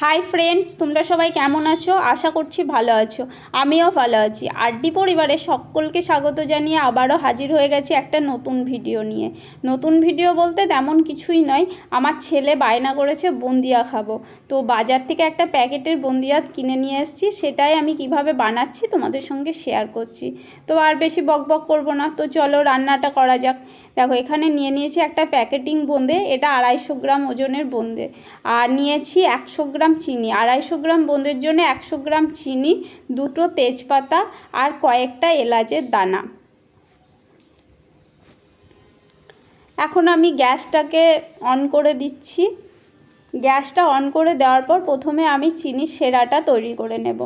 Hi friends তোমরা সবাই কেমন আছো? আশা করছি ভালো আছো। আমিও ভালো আছি। আরডি পরিবারের সকলকে স্বাগত জানিয়ে আবারও হাজির হয়ে গেছি একটা নতুন ভিডিও নিয়ে। নতুন ভিডিও বলতে তেমন কিছুই নয়, আমার ছেলে বায়না করেছে বন্দিয়া খাব। তো বাজার থেকে একটা প্যাকেটের বন্দিয়া কিনে নিয়ে এসেছি, সেটাই আমি কীভাবে বানাচ্ছি তোমাদের সঙ্গে শেয়ার করছি। তো আর বেশি বক বক করব না, তো চলো রান্নাটা করা যাক। দেখো, এখানে নিয়ে নিয়েছি একটা প্যাকেটিং বোঁদে এটা আড়াইশো গ্রাম ওজনের বোঁদে আর নিয়েছি একশো গ্রাম চিনি। আড়াইশো গ্রাম বোঁদের জন্য একশো গ্রাম চিনি, দুটো তেজপাতা আর কয়েকটা এলাচের দানা। এখন আমি গ্যাসটাকে অন করে দিচ্ছি। গ্যাসটা অন করে দেওয়ার পর প্রথমে আমি চিনির সেরাটা তৈরি করে নেব।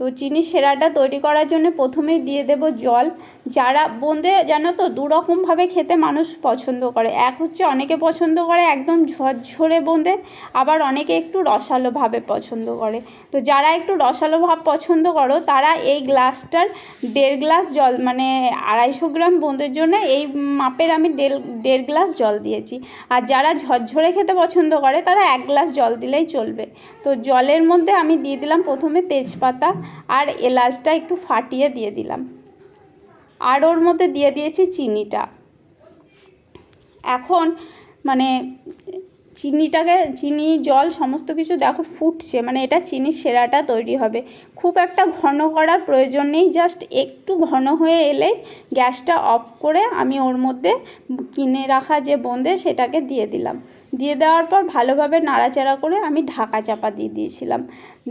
তো চিনির সেরাটা তৈরি করার জন্য প্রথমেই দিয়ে দেব জল। যারা বোঁদে জানো তো, দুরকমভাবে খেতে মানুষ পছন্দ করে। এক হচ্ছে অনেকে পছন্দ করে একদম ঝরঝরে বোঁদে আবার অনেকে একটু রসালোভাবে পছন্দ করে। তো যারা একটু রসালো ভাব পছন্দ করো, তারা এই গ্লাসটার দেড় গ্লাস জল মানে আড়াইশো গ্রাম বোঁদের জন্য এই মাপের আমি দেড় দেড় গ্লাস জল দিয়েছি। আর যারা ঝরঝরে খেতে পছন্দ করে, তারা এক গ্লাস জল দিলেই চলবে। তো জলের মধ্যে আমি দিয়ে দিলাম প্রথমে তেজপাতা আর এলাচটা একটু ফাটিয়ে দিয়ে দিলাম। আর ওর মধ্যে দিয়ে দিয়েছি চিনিটা। এখন মানে চিনিটাকে, চিনি, জল সমস্ত কিছু দেখো ফুটছে মানে এটা চিনির সেরাটা তৈরি হবে। খুব একটা ঘন করার প্রয়োজন নেই জাস্ট একটু ঘন হয়ে এলে গ্যাসটা অফ করে আমি ওর মধ্যে কিনে রাখা যে বোঁদে সেটাকে দিয়ে দিলাম। দিয়ে দেওয়ার পর ভালোভাবে নাড়াচাড়া করে আমি ঢাকা চাপা দিয়ে দিয়েছিলাম।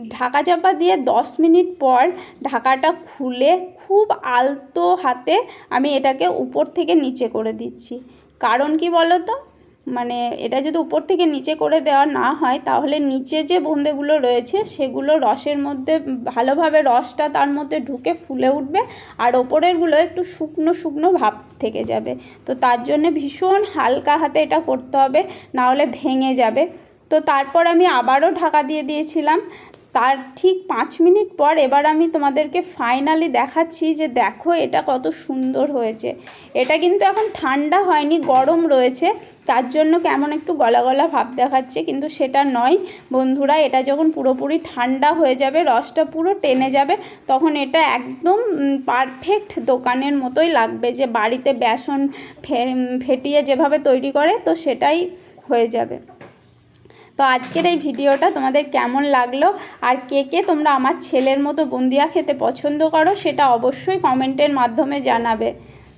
ঢাকা চাপা দিয়ে দশ মিনিট পর ঢাকাটা খুলে খুব আলতো হাতে আমি এটাকে উপর থেকে নিচে করে দিচ্ছি। কারণ কি বলো তো মানে এটা যদি উপর থেকে নিচে করে দেওয়া না হয়, তাহলে নিচে যে বোঁদেগুলো রয়েছে, সেগুলো রসের মধ্যে, ভালোভাবে রসটা তার মধ্যে ঢুকে ফুলে উঠবে আর ওপরেরগুলো একটু শুকনো শুকনো ভাব থেকে যাবে। তো তার জন্য ভীষণ হালকা হাতে এটা করতে হবে নাহলে ভেঙে যাবে। তো তারপর আমি আবারও ঢাকা দিয়ে দিয়েছিলাম। তার ঠিক পাঁচ মিনিট পর এবার আমি তোমাদেরকে ফাইনালি দেখাচ্ছি যে দেখো এটা কত সুন্দর হয়েছে। এটা কিন্তু এখন ঠান্ডা হয়নি, গরম রয়েছে। তার জন্য কেমন একটু গলা গলা ভাব দেখাচ্ছে, কিন্তু সেটা নয়। বন্ধুরা, এটা যখন পুরোপুরি ঠান্ডা হয়ে যাবে, রসটা পুরো টেনে যাবে, তখন এটা একদম পারফেক্ট দোকানের মতোই লাগবে যে বাড়িতে বেসন ফেটিয়ে যেভাবে তৈরি করে, তো সেটাই হয়ে যাবে। তো আজকের এই ভিডিওটা তোমাদের কেমন লাগল? আর কে কে তোমরা আমার ছেলের মতো বুন্দিয়া খেতে পছন্দ করো সেটা অবশ্যই কমেন্টের মাধ্যমে জানাবে।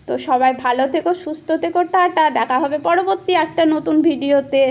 তো সবাই ভালো থেকো, সুস্থ থেকো, টাটা। দেখা হবে পরবর্তী একটা নতুন ভিডিওতে।